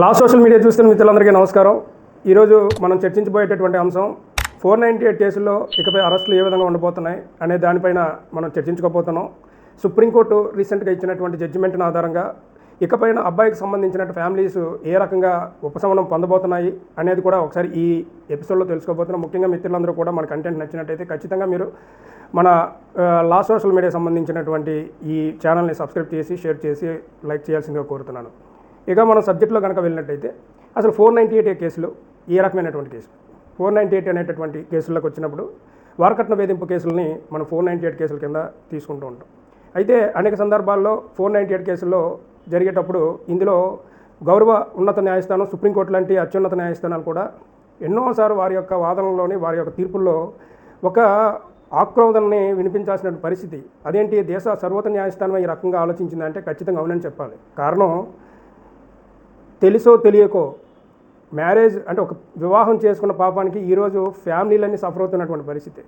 లా social media చూస్తున్న మిత్రులందరికీ నమస్కారం. ఈరోజు మనం చర్చించబోయేటటువంటి అంశం ఫోర్ నైంటీ ఎయిట్ కేసుల్లో ఇకపై అరెస్టులు ఏ విధంగా ఉండబోతున్నాయి అనే దానిపైన మనం చర్చించుకోబోతున్నాం. సుప్రీంకోర్టు రీసెంట్గా ఇచ్చినటువంటి జడ్జిమెంట్ని ఆధారంగా ఇకపైన అబ్బాయికి సంబంధించిన ఫ్యామిలీస్ ఏ రకంగా ఉపశమనం పొందబోతున్నాయి అనేది కూడా ఒకసారి ఈ ఎపిసోడ్లో తెలుసుకోబోతున్నాం. ముఖ్యంగా మిత్రులందరూ కూడా మన కంటెంట్ నచ్చినట్టయితే ఖచ్చితంగా మీరు మన లా సోషల్ మీడియా సంబంధించినటువంటి ఈ ఛానల్ని సబ్స్క్రైబ్ చేసి షేర్ చేసి లైక్ చేయాల్సిందిగా కోరుతున్నాను. ఇక మనం సబ్జెక్ట్లో కనుక వెళ్ళినట్టయితే అసలు ఫోర్ నైంటీ ఎయిట్ కేసులు ఏ రకమైనటువంటి కేసులు ఫోర్ నైంటీ ఎయిట్ అనేటటువంటి కేసుల్లోకి వచ్చినప్పుడు వారకట్న వేధింపు కేసులని మనం ఫోర్ నైంటీ ఎయిట్ కేసుల కింద తీసుకుంటూ ఉంటాం. అయితే అనేక సందర్భాల్లో ఫోర్ నైంటీ ఎయిట్ కేసుల్లో జరిగేటప్పుడు ఇందులో గౌరవ ఉన్నత న్యాయస్థానం సుప్రీంకోర్టు లాంటి అత్యున్నత న్యాయస్థానాలు కూడా ఎన్నోసార్లు వారి యొక్క వాదనలోని వారి యొక్క తీర్పుల్లో ఒక ఆక్రోధనని వినిపించాల్సిన పరిస్థితి. అదేంటి? దేశ సర్వోత్త న్యాయస్థానం ఈ రకంగా ఆలోచించిందంటే ఖచ్చితంగా అవునని చెప్పాలి. కారణం తెలుసో తెలియకో మ్యారేజ్ అంటే ఒక వివాహం చేసుకున్న పాపానికి ఈరోజు ఫ్యామిలీలన్నీ సఫర్ అవుతున్నటువంటి పరిస్థితి.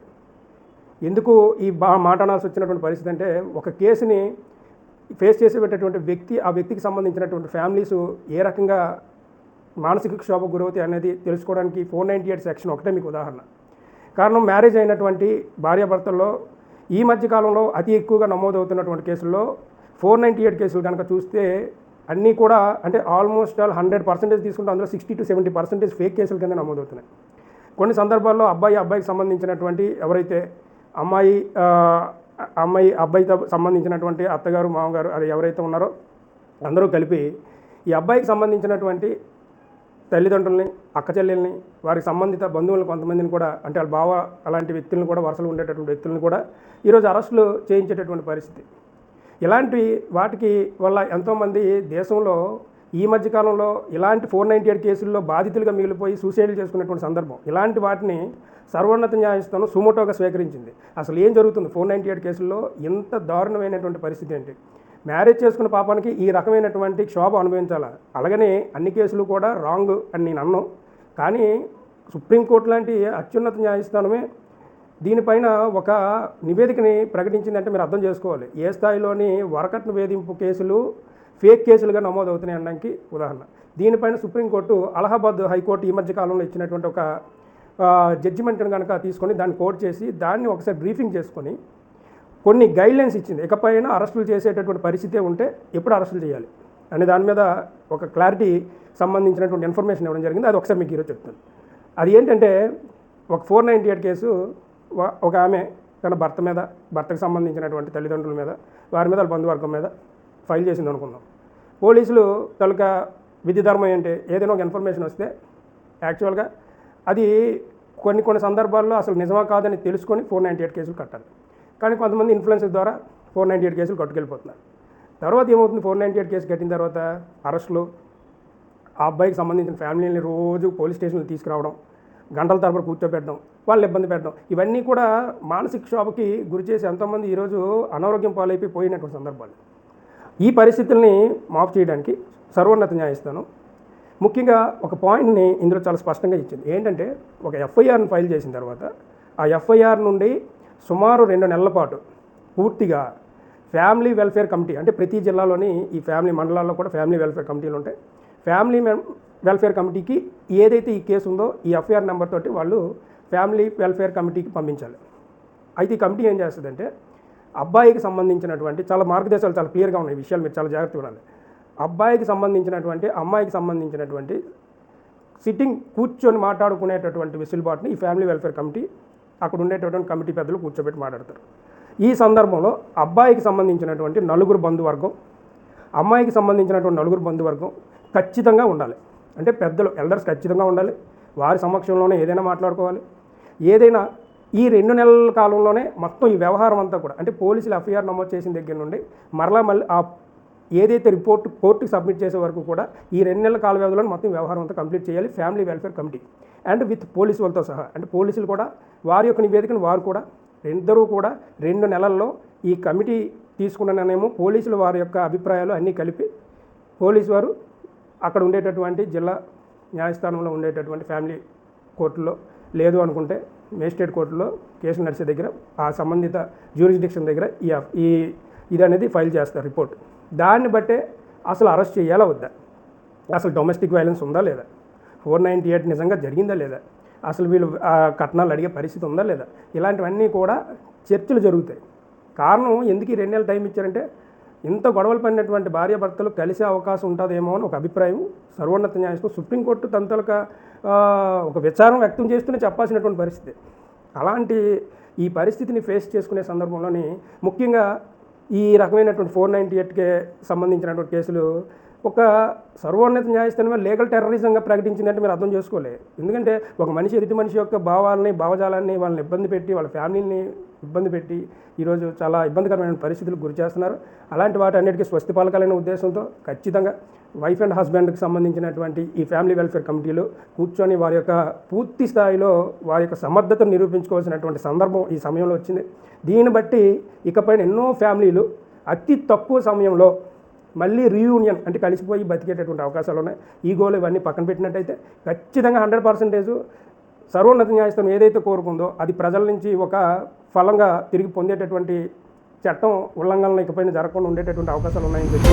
ఎందుకు ఈ బా మాట అనాల్సి వచ్చినటువంటి పరిస్థితి అంటే ఒక కేసుని ఫేస్ చేసేటటువంటి వ్యక్తి ఆ వ్యక్తికి సంబంధించినటువంటి ఫ్యామిలీస్ ఏ రకంగా మానసిక క్షోభకు గురవుతాయి అనేది తెలుసుకోవడానికి ఫోర్ నైంటీ ఎయిట్ సెక్షన్ ఒకటే మీకు ఉదాహరణ. కారణం మ్యారేజ్ అయినటువంటి భార్యాభర్తల్లో ఈ మధ్య కాలంలో అతి ఎక్కువగా నమోదవుతున్నటువంటి కేసుల్లో ఫోర్ నైంటీ ఎయిట్ కేసులు కనుక చూస్తే అన్నీ కూడా అంటే ఆల్మోస్ట్ ఆల్ హండ్రెడ్ పర్సెంటేజ్ తీసుకుంటే అందులో sixty to seventy percentage fake కేసుల కింద నమోదవుతున్నాయి. కొన్ని సందర్భాల్లో అబ్బాయి అబ్బాయికి సంబంధించినటువంటి ఎవరైతే అమ్మాయి అమ్మాయి అబ్బాయితో సంబంధించినటువంటి అత్తగారు మామగారు అది ఎవరైతే ఉన్నారో అందరూ కలిపి ఈ అబ్బాయికి సంబంధించినటువంటి తల్లిదండ్రుల్ని అక్క చెల్లెల్ని వారికి సంబంధిత బంధువులను కొంతమందిని కూడా అంటే వాళ్ళ బావ అలాంటి వ్యక్తులను కూడా వరుసలు ఉండేటటువంటి వ్యక్తులను కూడా ఈరోజు అరెస్టులు చేయించేటటువంటి పరిస్థితి. ఇలాంటి వాటికి వల్ల ఎంతోమంది దేశంలో ఈ మధ్యకాలంలో ఇలాంటి ఫోర్ నైంటీ ఎయిట్ కేసుల్లో బాధితులుగా మిగిలిపోయి సూసైడ్లు చేసుకునేటువంటి సందర్భం. ఇలాంటి వాటిని సర్వోన్నత న్యాయస్థానం సుమోటోగా స్వీకరించింది. అసలు ఏం జరుగుతుంది? ఫోర్ నైంటీ ఎయిట్ కేసుల్లో ఇంత దారుణమైనటువంటి పరిస్థితి ఏంటి? మ్యారేజ్ చేసుకున్న పాపానికి ఈ రకమైనటువంటి క్షోభ అనుభవించాలి? అలాగనే అన్ని కేసులు కూడా రాంగ్ అని నేను అన్నాను కానీ సుప్రీంకోర్టు లాంటి అత్యున్నత న్యాయస్థానమే దీనిపైన ఒక నివేదికని ప్రకటించిందంటే మీరు అర్థం చేసుకోవాలి. ఏ స్థాయిలోని వరకట్న వేధింపు కేసులు ఫేక్ కేసులుగా నమోదవుతున్నాయి అనడానికి ఉదాహరణ. దీనిపైన సుప్రీంకోర్టు అలహాబాద్ హైకోర్టు ఈ మధ్య కాలంలో ఇచ్చినటువంటి ఒక జడ్జిమెంట్ని కనుక తీసుకొని దాన్ని కోర్టు చేసి దాన్ని ఒకసారి బ్రీఫింగ్ చేసుకొని కొన్ని గైడ్లైన్స్ ఇచ్చింది. ఇకపైన అరెస్టులు చేసేటటువంటి పరిస్థితే ఉంటే ఎప్పుడు అరెస్టులు చేయాలి అనే దాని మీద ఒక క్లారిటీ సంబంధించినటువంటి ఇన్ఫర్మేషన్ ఇవ్వడం జరిగింది. అది ఒకసారి మీకు ఈరోజు చెప్తాను. అది ఏంటంటే ఒక ఫోర్ నైంటీ ఎయిట్ కేసు ఒక ఆమె తన భర్త మీద భర్తకు సంబంధించినటువంటి తల్లిదండ్రుల మీద వారి మీద వాళ్ళ బంధువర్గం మీద ఫైల్ చేసింది అనుకుందాం. పోలీసులు తొలక విధి ధర్మం ఏంటి? ఏదైనా ఒక ఇన్ఫర్మేషన్ వస్తే యాక్చువల్గా అది కొన్ని కొన్ని సందర్భాల్లో అసలు నిజమా కాదని తెలుసుకొని ఫోర్ నైంటీ ఎయిట్ కేసులు కట్టాలి. కానీ కొంతమంది ఇన్ఫ్లుయెన్సెస్ ద్వారా ఫోర్ నైంటీ ఎయిట్ కేసులు కట్టుకెళ్ళిపోతున్నారు. తర్వాత ఏమవుతుంది? ఫోర్ నైంటీ ఎయిట్ కేసు కట్టిన తర్వాత అరెస్టులు ఆ అబ్బాయికి సంబంధించిన ఫ్యామిలీని రోజు పోలీస్ స్టేషన్కి తీసుకురావడం గంటల తరబడి కూర్చోబెట్టడం వాళ్ళు ఇబ్బంది పెట్టడం. ఇవన్నీ కూడా మానసిక క్షోభకి గురి చేసి ఎంతోమంది ఈరోజు అనారోగ్యం పాలైపోయి పోయినటువంటి సందర్భాలు. ఈ పరిస్థితుల్ని మాఫ్ చేయడానికి సర్వోన్నత న్యాయస్థానం ముఖ్యంగా ఒక పాయింట్ని ఇందులో చాలా స్పష్టంగా ఇచ్చింది. ఏంటంటే ఒక ఎఫ్ఐఆర్ని ఫైల్ చేసిన తర్వాత ఆ ఎఫ్ఐఆర్ నుండి సుమారు రెండు నెలల పాటు పూర్తిగా ఫ్యామిలీ వెల్ఫేర్ కమిటీ అంటే ప్రతి జిల్లాలోని ఈ ఫ్యామిలీ మండలాల్లో కూడా ఫ్యామిలీ వెల్ఫేర్ కమిటీలు ఉంటాయి. ఫ్యామిలీ వెల్ఫేర్ కమిటీకి ఏదైతే ఈ కేసు ఉందో ఈ ఎఫ్ఐఆర్ నెంబర్ తోటి వాళ్ళు ఫ్యామిలీ వెల్ఫేర్ కమిటీకి పంపించాలి. అయితే ఈ కమిటీ ఏం చేస్తుందంటే అబ్బాయికి సంబంధించినటువంటి చాలా మార్గదర్శకాలు చాలా క్లియర్గా ఉన్నాయి. విషయాలు మీరు చాలా జాగ్రత్తగా ఉండాలి. అబ్బాయికి సంబంధించినటువంటి అమ్మాయికి సంబంధించినటువంటి సిట్టింగ్ కూర్చొని మాట్లాడుకునేటటువంటి వెసులుబాటుని ఈ ఫ్యామిలీ వెల్ఫేర్ కమిటీ అక్కడ ఉండేటటువంటి కమిటీ పెద్దలు కూర్చోబెట్టి మాట్లాడతారు. ఈ సందర్భంలో అబ్బాయికి సంబంధించినటువంటి నలుగురు బంధువర్గం అమ్మాయికి సంబంధించినటువంటి నలుగురు బంధువర్గం ఖచ్చితంగా ఉండాలి. అంటే పెద్దలు ఎల్డర్స్ ఖచ్చితంగా ఉండాలి. వారి సమక్షంలోనే ఏదైనా మాట్లాడుకోవాలి. ఏదైనా ఈ రెండు నెలల కాలంలోనే మొత్తం ఈ వ్యవహారం అంతా కూడా అంటే పోలీసులు ఎఫ్ఐఆర్ నమోదు చేసిన దగ్గర నుండి మరలా మళ్ళీ ఆ ఏదైతే రిపోర్ట్ కోర్టుకి సబ్మిట్ చేసే వరకు కూడా ఈ రెండు నెలల కాల వ్యవధిలో మొత్తం వ్యవహారం అంతా కంప్లీట్ చేయాలి. Family welfare committee and with police వాళ్ళతో సహా అంటే పోలీసులు కూడా వారి యొక్క నివేదికను వారు కూడా ఇద్దరూ కూడా రెండు నెలల్లో ఈ కమిటీ తీసుకున్న నిర్ణయము పోలీసులు వారి యొక్క అభిప్రాయాలు అన్నీ కలిపి పోలీసు వారు అక్కడ ఉండేటటువంటి జిల్లా న్యాయస్థానంలో ఉండేటటువంటి ఫ్యామిలీ కోర్టులో లేదు అనుకుంటే మేజిస్ట్రేట్ కోర్టులో కేసు నడిచే దగ్గర ఆ సంబంధిత జ్యూరిస్డిక్షన్ దగ్గర ఈ ఈ ఇది అనేది ఫైల్ చేస్తారు రిపోర్ట్ దాన్ని బట్టే అసలు అరెస్ట్ చేయాలా వద్దా? అసలు డొమెస్టిక్ వైలెన్స్ ఉందా లేదా? ఫోర్ నైంటీ ఎయిట్ నిజంగా జరిగిందా లేదా? అసలు వీళ్ళు ఆ కట్నాలు అడిగే పరిస్థితి ఉందా లేదా? ఇలాంటివన్నీ కూడా చర్చలు జరుగుతాయి. కారణం ఎందుకు ఈ రెండు నెలలు టైం ఇచ్చారంటే ఇంత గొడవలు పడినటువంటి భార్యాభర్తలు కలిసే అవకాశం ఉంటుందేమో అని ఒక అభిప్రాయం సర్వోన్నత న్యాయస్థానం సుప్రీంకోర్టు తంతలక ఒక విచారం వ్యక్తం చేస్తూనే చెప్పాల్సినటువంటి పరిస్థితి. అలాంటి ఈ పరిస్థితిని ఫేస్ చేసుకునే సందర్భంలోని ముఖ్యంగా ఈ రకమైనటువంటి ఫోర్ నైంటీ ఎయిట్కే సంబంధించినటువంటి కేసులు ఒక సర్వోన్నత న్యాయస్థానమే లీగల్ టెర్రరిజంగా ప్రకటించిందంటే మీరు అర్థం చేసుకోలే. ఎందుకంటే ఒక మనిషి ఎదుటి మనిషి యొక్క భావాలని భావజాలాన్ని వాళ్ళని ఇబ్బంది పెట్టి వాళ్ళ ఫ్యామిలీని ఇబ్బంది పెట్టి ఈరోజు చాలా ఇబ్బందికరమైన పరిస్థితులకు గురి చేస్తున్నారు. అలాంటి వాటి అన్నిటికీ స్వస్తి పలకాలనే ఉద్దేశంతో ఖచ్చితంగా వైఫ్ అండ్ హస్బెండ్కి సంబంధించినటువంటి ఈ ఫ్యామిలీ వెల్ఫేర్ కమిటీలు కూర్చొని వారి యొక్క పూర్తి స్థాయిలో వారి యొక్క సమర్థతను నిరూపించుకోవాల్సినటువంటి సందర్భం ఈ సమయంలో వచ్చింది. దీన్ని బట్టి ఇకపైన ఎన్నో ఫ్యామిలీలు అతి తక్కువ సమయంలో మళ్ళీ రీయూనియన్ అంటే కలిసిపోయి బతికేటటువంటి అవకాశాలు ఉన్నాయి. ఈ గోల్ ఇవన్నీ పక్కన పెట్టినట్టయితే ఖచ్చితంగా హండ్రెడ్ పర్సెంటేజ్ సర్వోన్నత న్యాయస్థానం ఏదైతే కోరుకుందో అది ప్రజల నుంచి ఒక ఫలంగా తిరిగి పొందేటటువంటి చట్టం ఉల్లంఘనలు ఇకపైన జరగకుండా ఉండేటటువంటి అవకాశాలు ఉన్నాయని చెప్పి